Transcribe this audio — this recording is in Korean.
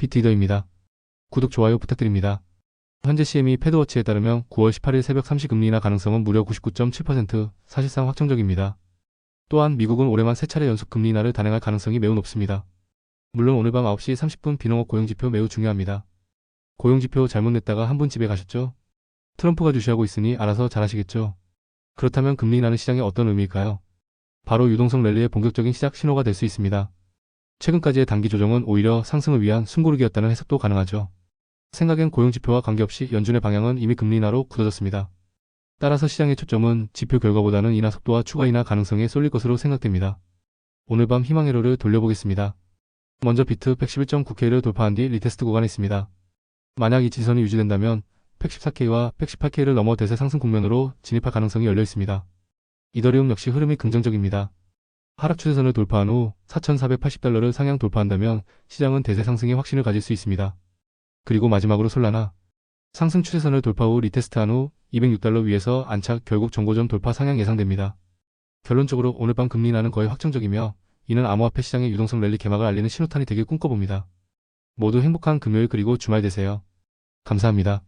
비트이더입니다. 구독, 좋아요 부탁드립니다. 현재 CME 패드워치에 따르면 9월 18일 새벽 3시 금리 인하 가능성은 무려 99.7%, 사실상 확정적입니다. 또한 미국은 올해만 3차례 연속 금리 인하를 단행할 가능성이 매우 높습니다. 물론 오늘 밤 9시 30분 비농업 고용지표 매우 중요합니다. 고용지표 잘못 냈다가 한 분 집에 가셨죠? 트럼프가 주시하고 있으니 알아서 잘하시겠죠? 그렇다면 금리 인하는 시장에 어떤 의미일까요? 바로 유동성 랠리의 본격적인 시작 신호가 될 수 있습니다. 최근까지의 단기 조정은 오히려 상승을 위한 숨고르기였다는 해석도 가능하죠. 생각엔 고용지표와 관계없이 연준의 방향은 이미 금리 인하로 굳어졌습니다. 따라서 시장의 초점은 지표 결과보다는 인하 속도와 추가 인하 가능성에 쏠릴 것으로 생각됩니다. 오늘 밤 희망회로를 돌려보겠습니다. 먼저 비트 111.9K를 돌파한 뒤 리테스트 구간에 있습니다. 만약 이 지선이 유지된다면 114K와 118K를 넘어 대세 상승 국면으로 진입할 가능성이 열려 있습니다. 이더리움 역시 흐름이 긍정적입니다. 하락 추세선을 돌파한 후 4,480달러를 상향 돌파한다면 시장은 대세 상승의 확신을 가질 수 있습니다. 그리고 마지막으로 솔라나 상승 추세선을 돌파 후 리테스트한 후 206달러 위에서 안착 결국 정고점 돌파 상향 예상됩니다. 결론적으로 오늘 밤 금리 인하는 거의 확정적이며 이는 암호화폐 시장의 유동성 랠리 개막을 알리는 신호탄이 되길 꿈꿔봅니다. 모두 행복한 금요일 그리고 주말 되세요. 감사합니다.